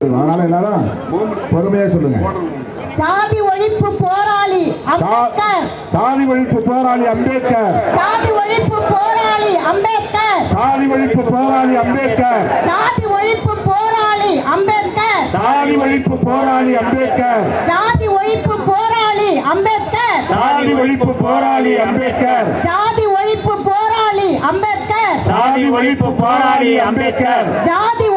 அதனால எல்லாரும் பொறுமையா சொல்லுங்க சாதி ஒழிப்பு போராளி சாதி ஒழிப்பு போராளி அம்பேத்கர் சாதி ஒழிப்பு போராளி அம்பேத்கர் சாதி ஒழிப்பு போராளி அம்பேத்கர் சாதி ஒழிப்பு போராளி அம்பேத்கர் சாதி ஒழிப்பு போராளி அம்பேத்கர் சாதி ஒழிப்பு போராளி அம்பேத்கர் சாதி ஒழிப்பு போராளி அம்பேத்கர் சாதி ஒழிப்பு போராளி அம்பேத்கர் சாதி ஒழிப்பு போராளி அம்பேத்கர் அம்பேத்கர்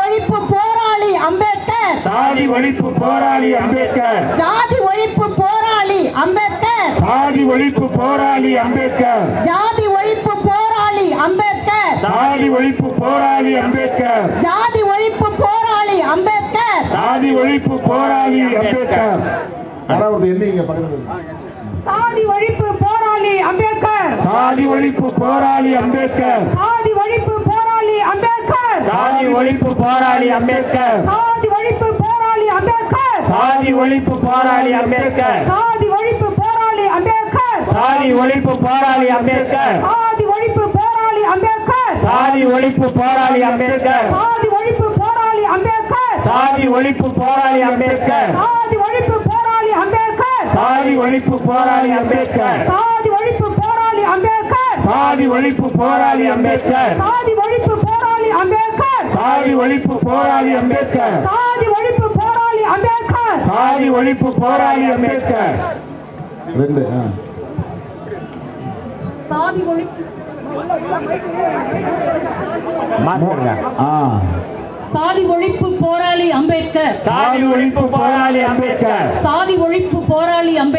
சாதி ஒழிப்பு போராளி அம்பேத்கர் ஜாதி ஒழிப்பு போராளி அம்பேத்கர் சாதி ஒழிப்பு போராளி அம்பேத்கர் ஜாதி ஒழிப்பு போராளி அம்பேத்கர் சாதி ஒழிப்பு போராளி அம்பேத்கர் ஜாதி ஒழிப்பு போராளி அம்பேத்கர் சாதி ஒழிப்பு போராளி அம்பேத்கர் யாராவது என்னங்க பக்கத்துல சாதி ஒழிப்பு போராளி அம்பேத்கர் சாதி ஒழிப்பு போராளி அம்பேத்கர் சாதி ஒழிப்பு போராளி அம்பேத்கர் சாதி ஒழிப்பு போராளி அம்பேத்கர் சாதி ஒழிப்பு போராளி அம்பேத்கர் சாதி ஒழிப்பு போராளி அம்பேத்கர் சாதி ஒழிப்பு போராளி அம்பேத்கர் சாதி ஒழிப்பு போராளி அம்பேத்கர் சாதி ஒழிப்பு போராளி அம்பேத்கர் சாதி ஒழிப்பு போராளி அம்பேத்கர் சாதி ஒழிப்பு போராளி அம்பேத்கர் சாதி ஒழிப்பு போராளி அம்பேத்கர் சாதி ஒழிப்பு போராளி அம்பேத்கர் சாதி ஒழிப்பு போராளி அம்பேத்கர் சாதி ஒழிப்பு போராளி அம்பேத்கர் சாதி ஒழிப்பு போராளி அம்பேத்கர் சாதி ஒழிப்பு போராளி அம்பேத்கர் சாதி ஒழிப்பு போராளி அம்பேத்கர் சாதி ஒழிப்பு போராளி அம்பேத்கர் சாதி ஒழிப்பு போராளி அம்பேத்கர். ரெண்டு. சாதி ஒழிப்பு ஆ. சாதி ஒழிப்பு போராளி அம்பேத்கர். சாதி ஒழிப்பு போராளி அம்பேத்கர். சாதி ஒழிப்பு போராளி அம்பேத்கர்.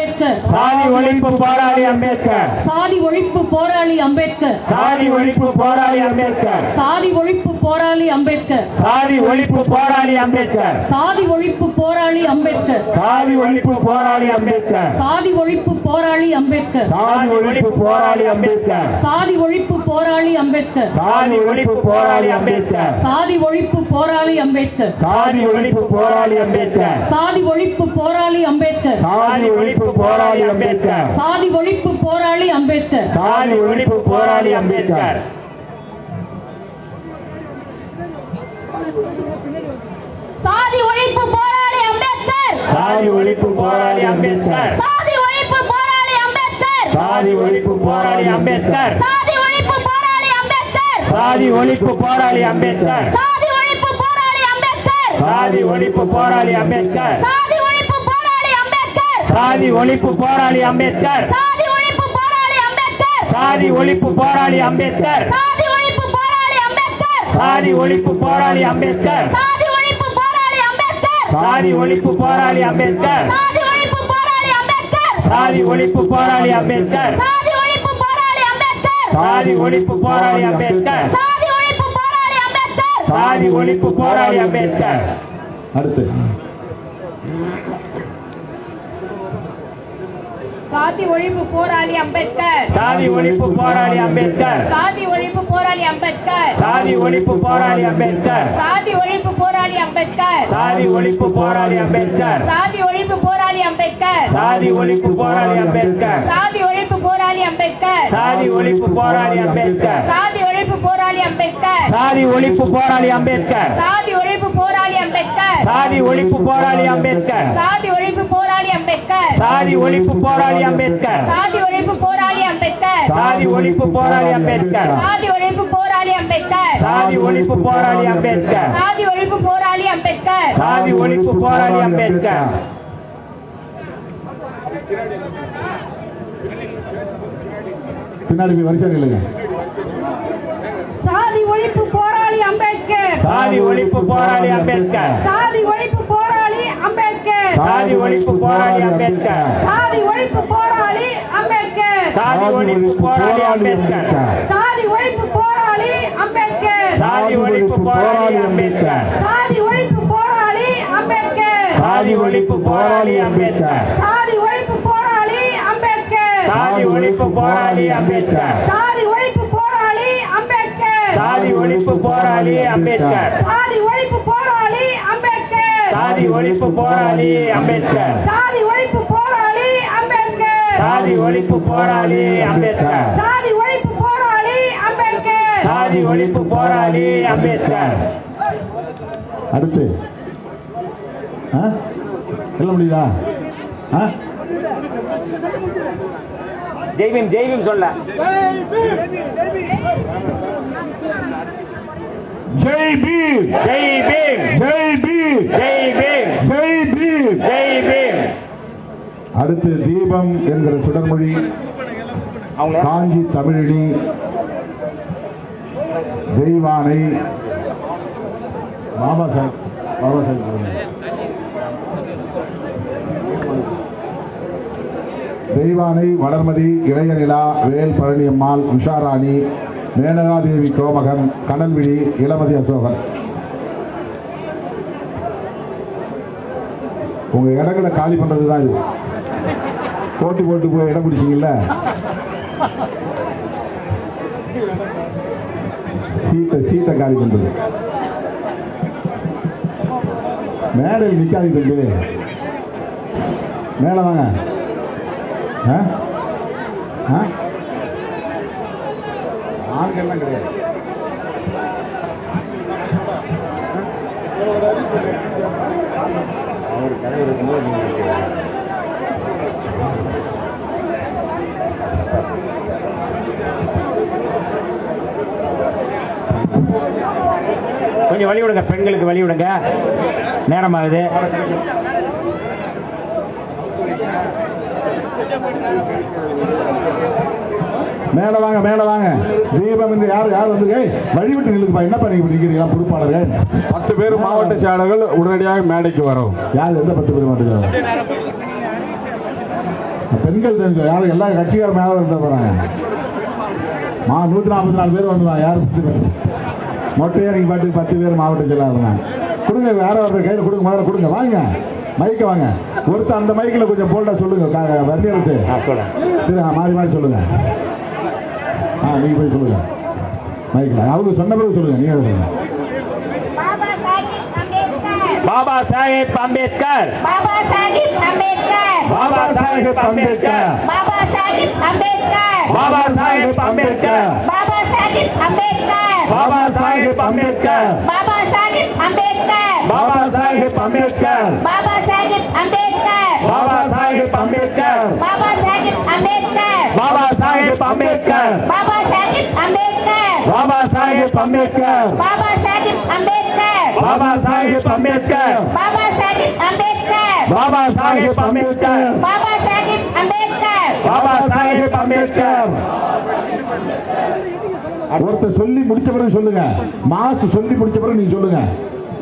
சாதி ஒழிப்பு போராளி அம்பேத்கர் சாதி ஒழிப்பு போராளி அம்பேத்கர் சாதி ஒழிப்பு போராளி அம்பேத்கர் சாதி ஒழிப்பு போராளி அம்பேத்கர் சாதி ஒழிப்பு போராளி அம்பேத்கர் சாதி ஒழிப்பு போராளி அம்பேத்கர் சாதி ஒழிப்பு போராளி அம்பேத்கர் சாதி ஒழிப்பு போராளி அம்பேத்கர் சாதி ஒழிப்பு போராளி அம்பேத்கர் சாதி ஒழிப்பு போராளி அம்பேத்கர் சாதி ஒழிப்பு போராளி அம்பேத்கர் சாதி ஒழிப்பு போராளி அம்பேத்கர் சாதி ஒழிப்பு போராளி அம்பேத்கர் சாதி ஒழிப்பு போராளி அம்பேத்கர் சாதி ஒழிப்பு போராளி அம்பேத்கர் சாதி ஒழிப்பு போராளி அம்பேத்கர் சாதி ஒழிப்பு போராளி அம்பேத்கர் சாதி ஒழிப்பு போராளி அம்பேத்கர் சாதி ஒழிப்பு போராளி அம்பேத்கர் சாதி ஒழிப்பு போராளி அம்பேத்கர் சாதி ஒழிப்பு போராளி அம்பேத்கர் சாதி ஒழிப்பு போராளி அம்பேத்கர் சாதி ஒழிப்பு போராளி அம்பேத்கர் சாதி ஒழிப்பு போராளி அம்பேத்கர் சாதி ஒழிப்பு போராளி அம்பேத்கர் சாதி ஒழிப்பு போராளி அம்பேத்கர் சாதி ஒழிப்பு போராளி அம்பேத்கர் சாதி ஒழிப்பு போராளி அம்பேத்கர் சாதி ஒழிப்பு போராளி அம்பேத்கர் சாதி ஒழிப்பு போராளி அம்பேத்கர் சாதி ஒழிப்பு போராளி அம்பேத்கர் சாதி ஒழிப்பு போராளி அம்பேத்கர் சாதி ஒழிப்பு போராளி அம்பேத்கர் சாதி ஒழிப்பு போராளி அம்பேத்கர் சாதி ஒழிப்பு போராளி அம்பேத்கர் சாதி ஒழிப்பு போராளி அம்பேத்கர் சாதி ஒழிப்பு போராளி அம்பேத்கர் சாதி ஒழிப்பு போராளி சாதி ஒழிப்பு போராளி அம்பேத்கர் அம்பேத்கர் அடுத்து சாதி ஒழிப்பு போராளி அம்பேத்கர் சாதி ஒழிப்பு போராளி அம்பேத்கர் சாதி ஒழிப்பு போராளி அம்பேத்கர் சாதி ஒழிப்பு போராளி அம்பேத்கர் சாதி ஒழிப்பு போராளி அம்பேத்கர் சாதி ஒழிப்பு போராளி அம்பேத்கர் சாதி ஒழிப்பு போராளி அம்பேத்கர் சாதி ஒழிப்பு போராளி அம்பேத்கர் சாதி ஒழிப்பு போராளி அம்பேத்கர் சாதி ஒழிப்பு போராளி அம்பேத்கர் சாதி ஒழிப்பு போராளி அம்பேத்கர் சாதி ஒழிப்பு போராளி அம்பேத்கர் சாதி ஒழிப்பு போராளி அம்பேத்கர் சாதி ஒழிப்பு போராளி அம்பேத்கர் சாதி ஒழிப்பு போராளி அம்பேத்கர் சாதி ஒழிப்பு போராளி அம்பேத்கர். சாதி ஒழிப்பு போராளி அம்பேத்கர். சாதி ஒழிப்பு போராளி அம்பேத்கர். சாதி ஒழிப்பு போராளி அம்பேத்கர். சாதி ஒழிப்பு போராளி அம்பேத்கர். சாதி ஒழிப்பு போராளி அம்பேத்கர். சாதி ஒழிப்பு போராளி அம்பேத்கர். பின்னாடி போய் வரிசை நில்லுங்க. சாதி ஒழிப்பு போராளி அம்பேத்கர் சாதி ஒழிப்பு போராளி அம்பேத்கர் சாதி ஒழிப்பு போராளி அம்பேத்கர் சாதி ஒழிப்பு போராளி அம்பேத்கர் சாதி ஒழிப்பு போராளி அம்பேத்கர் சாதி ஒழிப்பு போராளி அம்பேத்கர் சாதி ஒழிப்பு போராளி அம்பேத்கர் சாதி ஒழிப்பு போராளி அம்பேத்கர் சாதி ஒழிப்பு போராளி அம்பேத்கர் சாதி ஒழிப்பு போராளி அம்பேத்கர் சாதி ஒழிப்பு போராளி அம்பேத்கர் சாதி ஒழிப்பு போராளி அம்பேத்கர் சாதி ஒழிப்பு போராளி அம்பேத்கர் சாதி ஒழிப்பு போராளி அம்பேத்கர். சாதி ஒழிப்பு போராளி அம்பேத்கர். சாதி ஒழிப்பு போராளி அம்பேத்கர். சாதி ஒழிப்பு போராளி அம்பேத்கர். சாதி ஒழிப்பு போராளி அம்பேத்கர். சாதி ஒழிப்பு போராளி அம்பேத்கர். சாதி ஒழிப்பு போராளி அம்பேத்கர். அடுத்து. ஆ? சொல்ல முடியுதா? ஆ? ஜெய்பீம் ஜெய்பீம் சொல்ல. ஜெய் பீம் ஜெய் பீம் ஜெய் பீம் ஜெய் பீம் ஜெய் பீம் ஜெய் பீம் அடுத்து தீபம் என்கிற சுடர்மொழி. காஞ்சி தமிழினி. தெய்வானை. பாபா சாஹிப் பாபா சாஹிப். தெய்வானை வளர்மதி இளையநிலா வேல் பழனியம்மாள் உஷாராணி. மேனகாதேவி கோமகன் கனல்விழி இளமதி அசோகன். உங்க இடங்களை காலி பண்றது தான் இது. போட்டு போட்டு போய் இடம் பிடிச்சிங்கல்ல? சீட்டை சீட்டை காலி பண்றது. மேடையில் நிற்காது தம்பி. மேலே வாங்க. ஆ? ஆ? ஆண்கள்லாம் கிடையாது அவர் கடை இருக்கும்போது நீங்கள் கொஞ்சம் வழி விடுங்க பெண்களுக்கு வழி விடுங்க நேரம் ஆகுது Thank you. மேல வாங்க மேல வாங்க. தீபம் என்று யார் யார் வந்து ஏய், வழி விட்டு நில்லுங்கப்பா என்ன பண்ணி நிற்கிறீங்களா பொறுப்பாளர்கள் பத்து பேர் மாவட்ட செயலாளர்கள் உடனடியாக மேடைக்கு வரும். யார் எந்த பத்து பேர் மாட்டேங்க பெண்கள் தெரிஞ்சு யாரும் எல்லா கட்சிக்கார மேல இருந்த போறாங்க. மா நூத்தி நாற்பத்தி நாலு பேர் வந்துடுவாங்க யார் பத்து பேர்? மொட்டையா நீங்க பாட்டு பத்து பேர் மாவட்ட செயலாளர் கொடுங்க வேற ஒருத்தர் கையில் கொடுங்க முதல்ல கொடுங்க. வாங்க. மைக்க வாங்க. ஒருத்தர் அந்த மைக்கில் கொஞ்சம் போல்டா சொல்லுங்க. சரி ஆ, மாறி மாறி சொல்லுங்க. ஆ நீங்க போய் சொல்லுங்க மைக்கில் அவங்க சொன்ன பிறகு சொல்லுங்க நீங்க சொல்லுங்க பாபா சாஹிப் அம்பேத்கர் பாபா சாஹேப் அம்பேத்கர் பாபா சாஹிப் அம்பேத்கர் பாபா சாஹேப் அம்பேத்கர் பாபா சாஹிப் அம்பேத்கர் பாபா சாஹேப் அம்பேத்கர் பாபா சாஹிப் அம்பேத்கர் பாபா சாஹேப் அம்பேத்கர் பாபா சாஹிப் அம்பேத்கர் பாபா சாஹேப் அம்பேத்கர் பாபா சாஹிப் அம்பேத்கர் பாபா சாஹேப் அம்பேத்கர் பாபா சாஹிப் அம்பேத்கர் பாபா சாஹேப் அம்பேத்கர் பாபா சாஹிப் அம்பேத்கர் பாபா சாஹேப் அம்பேத்கர் பாபா சாஹிப் அம்பேத்கர் பாபா சாஹேப் அம்பேத்கர் பாபா சாஹிப் அம்பேத்கர் பாபா சாஹேப் அம்பேத்கர் ஒருத்தர் சொல்லி முடிச்ச பிறகு சொல்லுங்க மாசு சொல்லி முடிச்ச பிறகு நீங்க சொல்லுங்க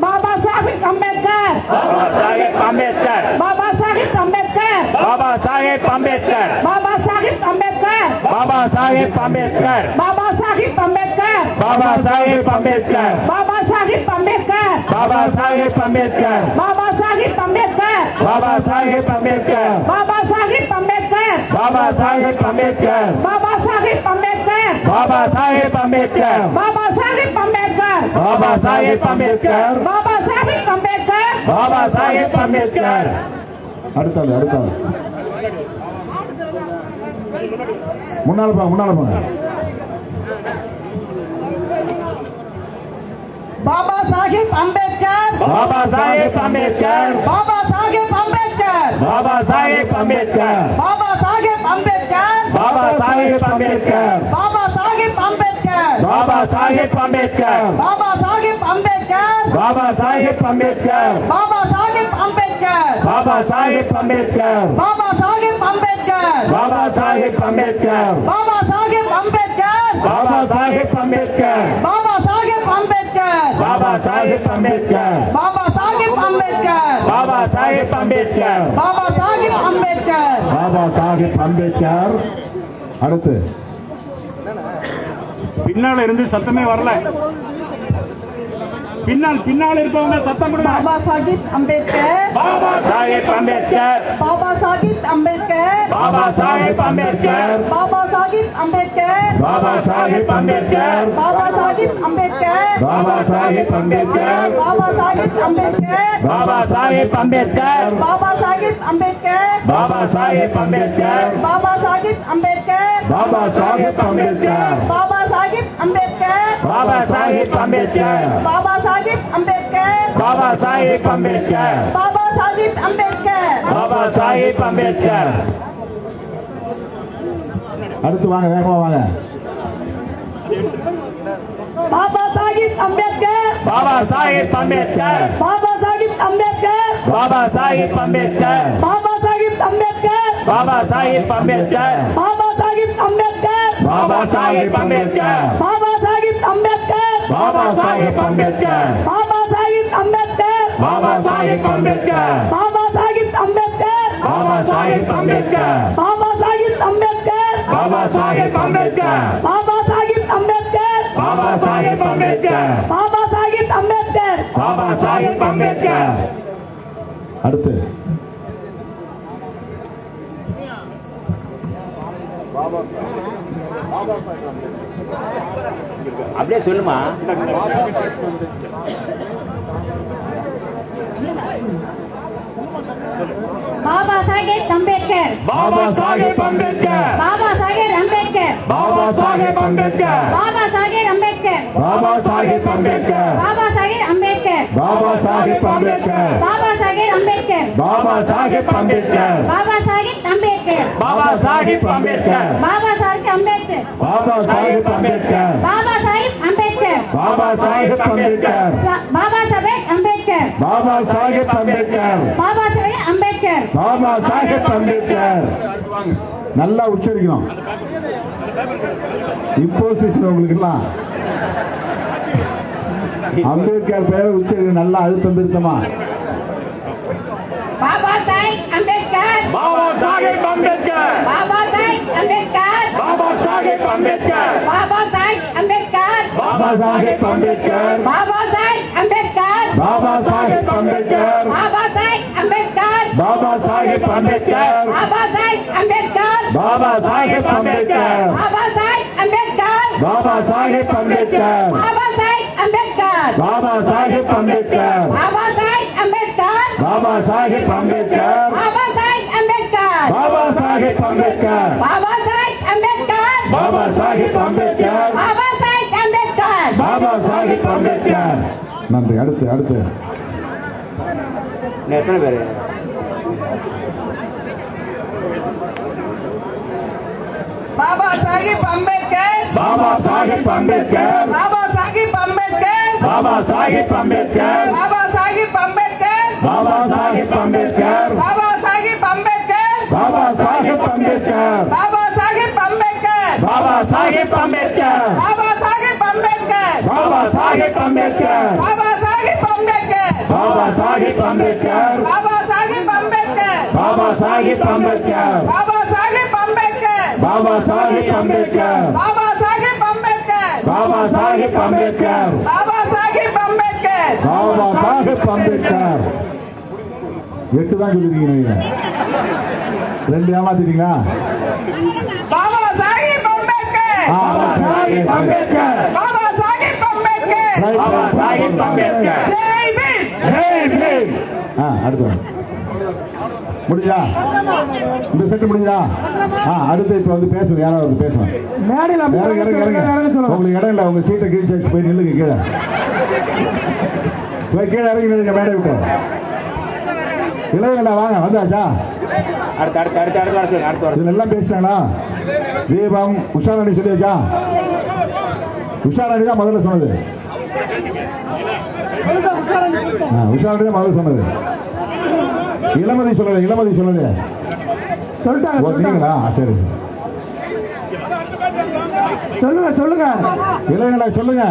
பாபா சாஹிப் அம்பேத்கர் பாபா சாஹேப் அம்பேத்கர் பாபா சாஹிப் அம்பேத்கர் பாபா சாஹேப் அம்பேத்கர் பாபா சாஹிப் அம்பேத்கர் பாபா சாஹேப் அம்பேத்கர் பாபா சாஹிப் அம்பேத்கர் பாபா சாஹேப் அம்பேத்கர் பாபா சாஹிப் அம்பேத்கர் பாபா சாஹேப் அம்பேத்கர் பாபா சாஹிப் அம்பேத்கர் பாபா சாஹேப் அம்பேத்கர் பாபா சாஹிப் அம்பேத்கர் பாபா சாஹேப் அம்பேத்கர் பாபா சாஹிப் அம்பேத்கர் பாபா சாஹேப் அம்பேத்கர் பாபா சாஹிப் அம்பேத்கர் பாபா சாஹேப் அம்பேத்கர் பாபா சாஹிப் அம்பேத்கர் பாபா சாஹேப் அம்பேத்கர் அடுத்த ஆளு அடுத்த முன்னால போங்க முன்னால போங்க பாபா சாஹிப் அம்பேத்கர் பாபா சாஹேப் அம்பேத்கர் பாபா சாஹிப் அம்பேத்கர் பாபா சாஹேப் அம்பேத்கர் பாபா சாஹிப் அம்பேத்கர் பாபா சாஹேப் அம்பேத்கர் பாபா சாஹிப் அம்பேத்கர் பாபா சாஹேப் அம்பேத்கர் பாபா சாஹிப் அம்பேத்கர் பாபா சாஹேப் அம்பேத்கர் பாபா சாஹிப் அம்பேத்கர் பாபா சாஹேப் அம்பேத்கர் பாபா பாபா சாஹேப் அம்பேத்கர். பாபா சாஹிப் அம்பேத்கர். பாபா சாஹேப் அம்பேத்கர். பாபா சாஹிப் அம்பேத்கர். பாபா சாஹேப் அம்பேத்கர். பாபா சாஹிப் அம்பேத்கர். பாபா சாஹேப் அம்பேத்கர். பாபா சாஹிப் அம்பேத்கர். பாபா சாஹிப் அம்பேத்கர். அடுத்து. பின்னால இருந்து சத்தமே வரல. பின்னால் பின்னால் இருப்பவங்க சத்தம் கொடுங்க. பாபா சாஹிப் அம்பேத்கர். பாபா சாஹேப் அம்பேத்கர். பாபா சாஹிப் அம்பேத்கர். பாபா சாஹேப் அம்பேத்கர். பாபா சாஹிப் அம்பேத்கர். பாபா சாஹேப் அம்பேத்கர். பாபா பாபா சாஹிப் அம்பேத்கர் பாபா சாஹிப் அம்பேத்கர் பாபா சாஹேப் அம்பேத்கர் பாபா சாஹிப் அம்பேத்கர் பாபா சாஹேப் அம்பேத்கர் பாபா சாஹிப் அம்பேத்கர் பாபா சாஹிப் அம்பேத்கர் பாபா சாஹிப் அம்பேத்கர் பாபா சாஹேப் அம்பேத்கர் பாபா சாஹிப் அம்பேத்கர் பாபா சாஹேப் அம்பேத்கர் பாபா சாஹிப் அம்பேத்கர் பாபா சாஹிப் அம்பேத்கர் அடுத்து வாங்க வேகமா வாங்க பாபா சாஹிப் அம்பேத்கர் பாபா சாஹிப் அம்பேத்கர் பாபா சாஹிப் அம்பேத்கர் பாபா சாஹிப் அம்பேத்கர் பாபா சாஹிப் அம்பேத்கர் பாபா சாஹிப் அம்பேத்கர் பாபா சாஹிப் அம்பேத்கர் பாபா சாஹிப் அம்பேத்கர் பாபா சாஹிப் அம்பேத்கர் பாபா சாஹிப் அம்பேத்கர் பாபா சாஹிப் அம்பேத்கர் பாபா சாஹிப் அம்பேத்கர் பாபா சாஹிப் அம்பேத்கர் பாபா சாஹிப் அம்பேத்கர் பாபா சாஹிப் அம்பேத்கர் பாபா சாஹிப் அம்பேத்கர் பாபா சாஹிப் அம்பேத்கர் பாபா சாஹிப் அம்பேத்கர். பாபா சாஹிப் அம்பேத்கர். பாபா சாஹிப் அம்பேத்கர். அடுத்து. அப்படியே சொல்லுமா. பாபா சாஹேப் அம்பேத்கர். பாபா சாஹிப் அம்பேத்கர். பாபா சாஹேப் அம்பேத்கர். பாபா சாஹிப் அம்பேத்கர். பாபா சாஹேப் அம்பேத்கர் பாபா சாஹிப் அம்பேத்கர் பாபா சாஹேப் அம்பேத்கர் பாபா சாஹிப் அம்பேத்கர் பாபா சாஹேப் அம்பேத்கர் பாபா சாஹிப் அம்பேத்கர் பாபா சாஹிப் அம்பேத்கர் பாபா சாஹிப் அம்பேத்கர் பாபா சாஹிப் அம்பேத்கர் பாபா சாஹிப் அம்பேத்கர் பாபா சாஹிப் அம்பேத்கர் பாபா சாஹிப் அம்பேத்கர் பாபா சாஹேப் அம்பேத்கர் பாபா சாஹிப் அம்பேத்கர் பாபா சாஹேப் அம்பேத்கர் பாபா சாஹிப் அம்பேத்கர் நல்லா உச்சரிக்கணும் இம்போசிஷன் உங்களுக்கு எல்லாம் அம்பேத்கர் பேரை உச்சரிக்கணும் நல்லா அழுத்தம் திருத்தமா பாபா சாஹேப் அம்பேத்கர் பாபா சாஹிப் அம்பேத்கர் பாபா சாஹேப் அம்பேத்கர் பாபா சாஹிப் அம்பேத்கர் பாபா சாஹேப் அம்பேத்கர் பாபா சாஹிப் அம்பேத்கர் பாபா சாஹேப் அம்பேத்கர் பாபா சாஹிப் அம்பேத்கர் பாபா சாஹேப் அம்பேத்கர் பாபா சாஹிப் அம்பேத்கர் பாபா சாஹேப் அம்பேத்கர் பாபா சாஹிப் அம்பேத்கர் பாபா சாஹேப் அம்பேத்கர் பாபா சாஹிப் அம்பேத்கர் பாபா சாஹேப் அம்பேத்கர் பாபா சாஹிப் அம்பேத்கர் பாபா சாஹேப் அம்பேத்கர் பாபா சாஹிப் அம்பேத்கர் பாபா சாஹேப் அம்பேத்கர் பாபா சாஹிப் அம்பேத்கர் பாபா சாஹேப் அம்பேத்கர் பாபா சாஹிப் அம்பேத்கர் பாபா சாஹேப் அம்பேத்கர் பாபா சாஹிப் அம்பேத்கர் நன்றி அடுத்து அடுத்து எத்தனை பேர் பாபா சாஹிப் அம்பேத்கர் பாபா சாஹிப் அம்பேத்கர் பாபா சாஹிப் அம்பேத்கர் பாபா சாஹிப் அம்பேத்கர் பாபா சாஹிப் அம்பேத்கர் பாபா சாஹிப் அம்பேத்கர் பாபா சாஹிப் அம்பேத்கர் பாபா சாஹிப் அம்பேத்கர் பாபா சாஹிப் அம்பேத்கர் பாபா சாஹிப் அம்பேத்கர் பாபா சாஹிப் அம்பேத்கர் பாபா சாஹிப் அம்பேத்கர் பாபா சாஹிப் அம்பேத்கர் பாபா சாஹிப் அம்பேத்கர் பாபா சாஹிப் அம்பேத்கர் பாபா சாஹிப் அம்பேத்கர் பாபா சாஹிப் அம்பேத்கர் பாபா சாஹிப் அம்பேத்கர். பாபா சாஹிப் அம்பேத்கர். பாபா சாஹிப் அம்பேத்கர். பாபா சாஹிப் அம்பேத்கர். பாபா சாஹிப் அம்பேத்கர். எட்டு தான் சொல்லிருக்கீங்க ரெண்டு ஏமாத்திட்டீங்களா? பாபா சாஹிப் அம்பேத்கர். ஆ, சாஹிப் அம்பேத்கர். பாபா சாஹிப் அம்பேத்கர். பாபா சாஹிப் அம்பேத்கர். ஜெய் பீம். ஜெய் பீம். ஆ அடுத்து. முடிஞ்சா? இந்த செட்டு முடிஞ்சா? ஆ அடுத்து இப்ப வந்து பேசுங்க யாராவது வந்து பேசணும். மேடையில் இறங்க இறங்க இறங்க உங்களுக்கு இடம் இல்லை உங்க சீட்டை கீழ்ச்சி போய் நில்லுங்க கீழே. போய் கீழே இறங்கி நில்லுங்க மேடை விட்டு. இளைஞர்களா வாங்க வந்தாச்சா? அடுத்து அடுத்து அடுத்து அடுத்து அடுத்து இதுல எல்லாம் பேசிட்டாங்களா தீபம் உஷாராணி சொல்லியாச்சா? உஷாராணி தான் முதல்ல சொன்னது. ஆ, உஷாராணி தான் முதல்ல சொன்னது. இளமதி சொல்லல இளமதி சொல்லல சொல்லிட்டாங்க சரி சொல்லுங்க சொல்லுங்க இளைஞர்களா சொல்லுங்க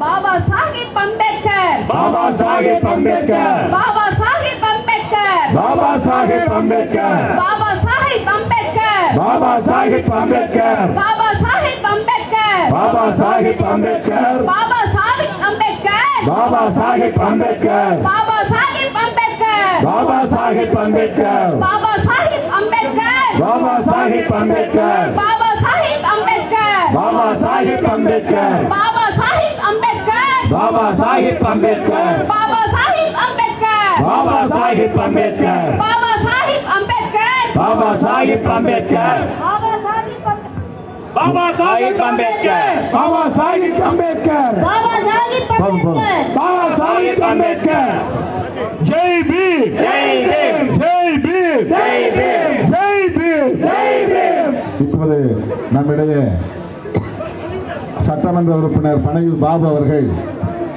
பாபா சாஹிப் அம்பேத்கர் பாபா சாஹேப் அம்பேத்கர் பாபா சாஹிப் அம்பேத்கர் பாபா சாஹேப் அம்பேத்கர் பாபா சாஹிப் அம்பேத்கர் பாபா சாஹிப் அம்பேத்கர் பாபா சாஹிப் அம்பேத்கர் பாபா சாஹிப் அம்பேத்கர் பாபா சாஹிப் அம்பேத்கர் பாபா சாஹிப் அம்பேத்கர் பாபா சாஹிப் அம்பேத்கர் பாபா சாஹிப் அம்பேத்கர் பாபா சாஹிப் அம்பேத்கர் பாபா சாஹிப் அம்பேத்கர் பாபா சாஹிப் அம்பேத்கர் பாபா சாஹிப் அம்பேத்கர் பாபா சாஹிப் அம்பேத்கர் பாபா சாஹிப் அம்பேத்கர் பாபா சாஹிப் அம்பேத்கர் பாபா சாஹிப் அம்பேத்கர் பாபா சாஹிப் அம்பேத்கர் பாபா சாஹிப் அம்பேத்கர் பாபா சாஹிப் அம்பேத்கர். பாபா சாஹிப் அம்பேத்கர். பாபா சாஹிப் அம்பேத்கர். ஜெய் பீம். ஜெய் பீம். ஜெய் பீம். ஜெய் பீம். ஜெய் பீம். ஜெய் பீம். இப்போது நம்மிடையே சட்டமன்ற உறுப்பினர் பனையூர் பாபு அவர்கள்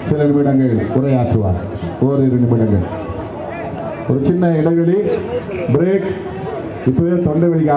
சில நிமிடங்கள் உரையாற்றுவார். ஓரிரு நிமிடங்கள். ஒரு சின்ன இடைவெளி பிரேக். இப்பவே தொண்டை வலிக்க